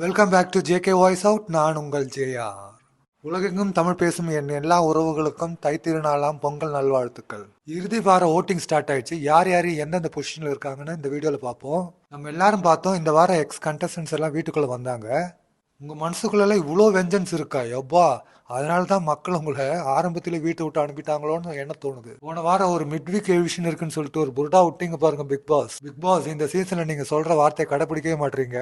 Welcome back to JK voice out நான் உங்கள் JR உலகெங்கும் தமிழ் பேசும் என் எல்லா உறவுகளுக்கும் தை திருநாளாம் பொங்கல் நல்வாழ்த்துக்கள். இறுதி வார ஓட்டிங் ஸ்டார்ட் ஆயிடுச்சு. யார் யார் எந்தெந்த பொசிஷனில் இருக்காங்கன்னு இந்த வீடியோவில் பார்ப்போம். நம்ம எல்லாரும் பார்த்தோம். இந்த வாரம் எக்ஸ் கண்டஸ்டன்ஸ் எல்லாம் வீட்டுக்குள்ளே வந்தாங்க. உங்கள் மனசுக்குள்ள இவ்வளோ வெஞ்சன்ஸ் இருக்கா? எப்பா அதனால தான் மக்கள் உங்களை ஆரம்பத்திலே வீட்டை விட்டு அனுப்பிட்டாங்களோன்னு என்ன தோணுது. போன வாரம் ஒரு மிட் வீக் எவிஷன் இருக்குன்னு சொல்லிட்டு ஒரு புருடா விட்டீங்க பாருங்க பிக் பாஸ் பிக் பாஸ் இந்த சீசனில் நீங்கள் சொல்கிற வார்த்தையை கடைப்பிடிக்கவே மாட்டீங்க.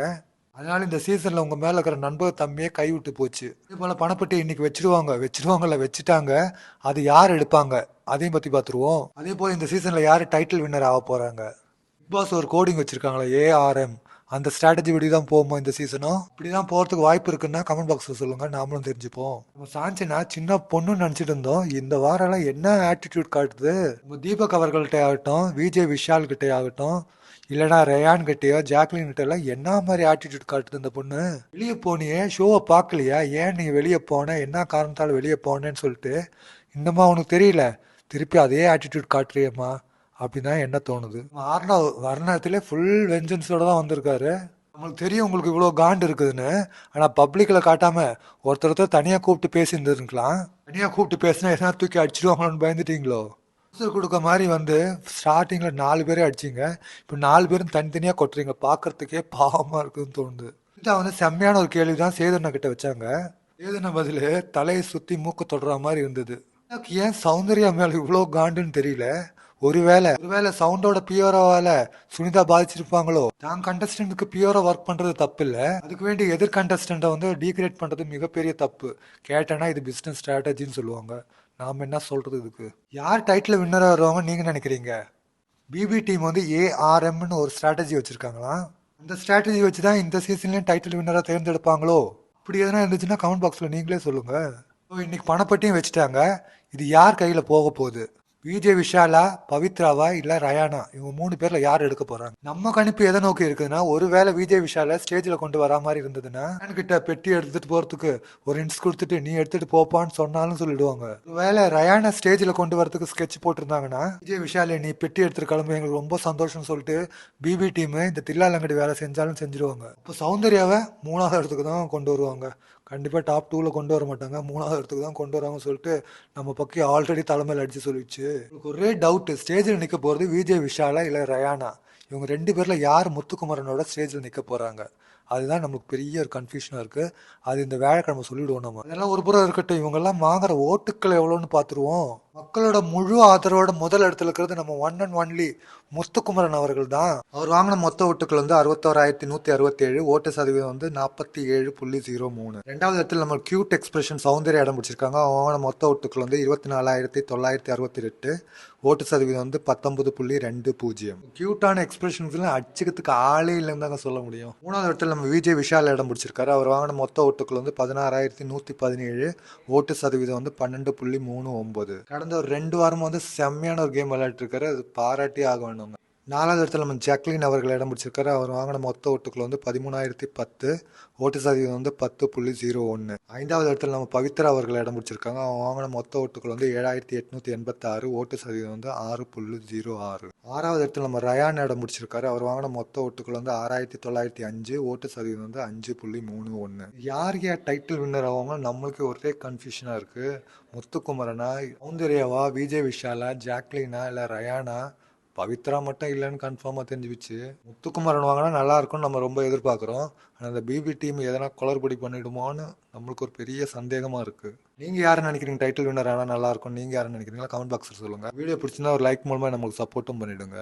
அதனால இந்த சீசன்ல உங்க மேல இருக்கிற நண்பர் தம்பியே கைவிட்டு போச்சு. இதே போல பணப்பட்டி இன்னைக்கு வச்சிருவாங்க. வச்சிருவாங்கல்ல வச்சுட்டாங்க. அது யார் எடுப்பாங்க? அதையும் பத்தி பாத்துருவோம். அதே போல இந்த சீசன்ல யாரு டைட்டில் வின்னர் ஆக போறாங்க? பிக் பாஸ் ஒரு கோடிங் வச்சிருக்காங்களா ஏஆர்எம் அந்த ஸ்ட்ராட்டஜி படி தான் போகுமா இந்த சீசனும் இப்படிதான் போகிறதுக்கு வாய்ப்பு இருக்குன்னா கமெண்ட் பாக்ஸில் சொல்லுங்க. நாமளும் தெரிஞ்சுப்போம். நம்ம சாஞ்சினா சின்ன பொண்ணுன்னு நினச்சிட்டு இருந்தோம். இந்த வாரம்லாம் என்ன ஆட்டிடியூட் காட்டுது? நம்ம தீபக் அவர்கள்ட்ட ஆகட்டும் விஜய் விஷால் கிட்டே ஆகட்டும் இல்லைனா ரயான் கிட்டயோ ஜாக்லின் கிட்டலாம் என்ன மாதிரி ஆட்டிடியூட் காட்டுது இந்த பொண்ணு? வெளியே போனியே ஷோவை பார்க்கலையா? ஏன் நீ வெளியே போன? என்ன காரணத்தால் வெளியே போனேன்னு சொல்லிட்டு இன்னமா உனக்கு தெரியல. திருப்பி அதே ஆட்டிடியூட் காட்டுறியம்மா அப்படின்னா என்ன தோணுது? ஆறுனா வர்ணத்திலே ஃபுல் வெஞ்சன்ஸோட தான் வந்திருக்காரு. நம்மளுக்கு தெரியும் உங்களுக்கு இவ்வளோ காண்டு இருக்குதுன்னு. ஆனால் பப்ளிக்கில் காட்டாமல் ஒருத்தர் ஒருத்தர் தனியாக கூப்பிட்டு பேசியிருந்துருக்கலாம். தனியாக கூப்பிட்டு பேசினா எதனா தூக்கி அடிச்சிடுவாங்களோன்னு பயந்துட்டீங்களோ? ஆன்சர் கொடுக்க மாதிரி வந்து ஸ்டார்டிங்கில் நாலு பேரே அடிச்சிங்க. இப்போ நாலு பேரும் தனித்தனியாக கொட்டுறீங்க. பார்க்கறதுக்கே பாவமாக இருக்குதுன்னு தோணுது. இதான் வந்து செம்மையான ஒரு கேள்வி தான் சேதனை கிட்ட வச்சாங்க. சேதனை பதில் தலையை சுற்றி மூக்கு தொடுற மாதிரி இருந்தது. எனக்கு ஏன் சௌந்தர்யா மேலே இவ்வளோ காண்டுன்னு தெரியல. ஒருவேளை ஒருவேளை சவுண்டோட பியூரோவால சுனிதா பாதிச்சிருப்பாங்களோ? தான் கண்டஸ்டன்ட்க்கு பியூரா ஒர்க் பண்றது தப்பு இல்ல அதுக்கு வேண்டி எதிர் கண்டஸ்டன்ட்டை வந்து டீக்ரேட் பண்றது மிகப்பெரிய தப்பு. கேட்டேன்னா இது பிசினஸ் ஸ்ட்ராட்டஜின்னு சொல்லுவாங்க. நாம என்ன சொல்றது இதுக்கு? யார் டைட்டில் வின்னராக வருவாங்க நீங்க நினைக்கிறீங்க? பிபி டீம் வந்து ஏஆர்எம்னு ஒரு ஸ்ட்ராட்டஜி வச்சிருக்காங்களாம் அந்த ஸ்ட்ராட்டஜி வச்சு தான் இந்த சீசன்லயும் டைட்டில் வின்னராக தேர்ந்தெடுப்பாங்களோ? அப்படி எதனா இருந்துச்சுன்னா கமெண்ட் பாக்ஸில் நீங்களே சொல்லுங்க. ஸோ இன்னைக்கு பணப்பட்டியும் வச்சுட்டாங்க. இது யார் கையில் போக போகுது? விஜய் விஷாலா பவித்ராவா இல்ல ரயானா இவங்க மூணு பேர்ல யார் எடுக்க போறாங்க? நம்ம கணிப்பு எதை நோக்கி இருக்குதுன்னா ஒருவேளை விஜய் விஷாலை ஸ்டேஜ்ல கொண்டு வரா மாதிரி இருந்ததுன்னா கிட்ட பெட்டி எடுத்துட்டு போறதுக்கு ஒரு இன்ஸ் கொடுத்துட்டு நீ எடுத்துட்டு போப்பான்னு சொன்னாலும் சொல்லிடுவாங்க. ஒருவேளை ரயானா ஸ்டேஜ்ல கொண்டு வரதுக்கு ஸ்கெட்ச் போட்டிருந்தாங்கன்னா விஜய் விஷாலே நீ பெட்டி எடுத்துட்டு கிளம்பு எங்களுக்கு ரொம்ப சந்தோஷம் சொல்லிட்டு பிபி டீம் இந்த தில்லாலங்கடி வேலை செஞ்சாலும் செஞ்சிருவாங்க. இப்போ சௌந்தர்யாவை மூணாவது இடத்துக்கு தான் கொண்டு வருவாங்க. கண்டிப்பாக டாப் டூவில் கொண்டு வர மாட்டாங்க. மூணாவது இடத்துக்கு தான் கொண்டு வராங்கன்னு சொல்லிட்டு நம்ம பக்கம் ஆல்ரெடி தலைமையில் அடிச்சு சொல்லிடுச்சு. ஒரே டவுட் ஸ்டேஜில் நிற்க போகிறது விஜய் விஷாலா இல்லை ரயானா? இவங்க ரெண்டு பேரில் யார் முத்துக்குமரனோட ஸ்டேஜில் நிற்க போகிறாங்க அதுதான் நமக்கு பெரிய ஒரு கன்ஃபியூஷனாக இருக்குது அது இந்த வேலைக்கிழமை சொல்லிவிடுவோம் நம்ம. இதெல்லாம் ஒரு புறம் இருக்கட்டும். இவங்கெல்லாம் வாங்குற ஓட்டுக்கள் எவ்வளோன்னு பார்த்துருவோம். மக்களோட முழு ஆதரவோட முதல் இடத்துல இருக்கிறது நம்ம ஒன் அண்ட் ஒன்லி முத்துக்குமரன் அவர்கள் தான் அவர் வாங்கின மொத்த ஓட்டுக்கள் வந்து அறுபத்தோராயிரத்தி நூற்றி அறுபத்தேழு ஓட்டு சதவீதம் வந்து நாற்பத்தி ஏழு புள்ளி ஜீரோ மூணு. ரெண்டாவது இடத்துல நம்ம கியூட் எக்ஸ்பிரஷன் சௌந்தர்யா இடம் பிடிச்சிருக்காங்க. அவங்க வாங்கின மொத்த ஓட்டுக்கள் வந்து இருபத்தி நாலாயிரத்தி தொள்ளாயிரத்தி அறுபத்தி எட்டு. ஓட்டு சதவீதம் வந்து பத்தொன்பது புள்ளி ரெண்டு பூஜ்ஜியம். கியூட்டான எக்ஸ்பிரஷன்ஸ்லாம் அடிச்சுக்கிறதுக்கு ஆளே இல்லைன்னு தாங்க சொல்ல முடியும். மூணாவது இடத்துல நம்ம விஜய் விஷால் இடம் பிடிச்சிருக்காரு. அவர் வாங்கின மொத்த ஓட்டுக்கள் வந்து பதினாறாயிரத்தி நூற்றி பதினேழு. ஓட்டு சதவீதம் வந்து பன்னெண்டு புள்ளி மூணு ஒம்பது கடந்த ஒரு ரெண்டு வாரமாக வந்து செம்மையான ஒரு கேம் விளையாட்டுருக்காரு அது பாராட்டி ஆக வேணுங்க நாலாவது இடத்துல நம்ம ஜாக்லின் அவர்கள் இடம் பிடிச்சிருக்காரு. அவர் வாங்கின மொத்த ஓட்டுக்கள் வந்து பதிமூணாயிரத்தி பத்து ஓட்டு சதவீதம் வந்து பத்து புள்ளி ஜீரோ ஒன்று ஐந்தாவது இடத்துல நம்ம பவித்ரா அவர்கள் இடம் பிடிச்சிருக்காங்க. அவங்க வாங்கின மொத்த ஓட்டுக்கள் வந்து ஏழாயிரத்தி எட்நூற்றி எண்பத்தாறு ஓட்டு சதவீதம் வந்து ஆறு புள்ளி ஜீரோ ஆறு. ஆறாவது இடத்துல நம்ம ரயான் இடம் பிடிச்சிருக்காரு. அவர் வாங்கின மொத்த ஓட்டுக்குள்ள வந்து ஆறாயிரத்தி தொள்ளாயிரத்தி அஞ்சு ஓட்டு சதவீதம் வந்து அஞ்சு புள்ளி மூணு ஒன்று யார் யார் டைட்டில் வின்னர் ஆவாங்க நம்மளுக்கு ஒரே கன்ஃபியூஷனாக இருக்குது முத்துக்குமரனா சௌந்தர்யாவா விஜய் விஷாலா ஜாக்லினா இல்லை ரயானா? பவித்ரா மட்டும் இல்லைன்னு கன்ஃபார்மாக தெரிஞ்சுவிச்சு முத்துக்குமரன் வாங்கினா நல்லா இருக்கும்னு நம்ம ரொம்ப எதிர்பார்க்குறோம். ஆனால் அந்த பிபி டீம் எதனா குளறுபடி பண்ணிடுமோன்னு நம்மளுக்கு ஒரு பெரிய சந்தேகமாக இருக்குது நீங்கள் யாரை நினைக்கிறீங்க? டைட்டில் வின்னர் ஆனால் நல்லா இருக்கும் நீங்கள் யாரை நினைக்கிறீங்களா? கமெண்ட் பாக்ஸில் சொல்லுங்கள் வீடியோ பிடிச்சிருந்தா ஒரு லைக் மூலமாக நம்மளுக்கு சப்போர்ட்டும் பண்ணிவிடுங்க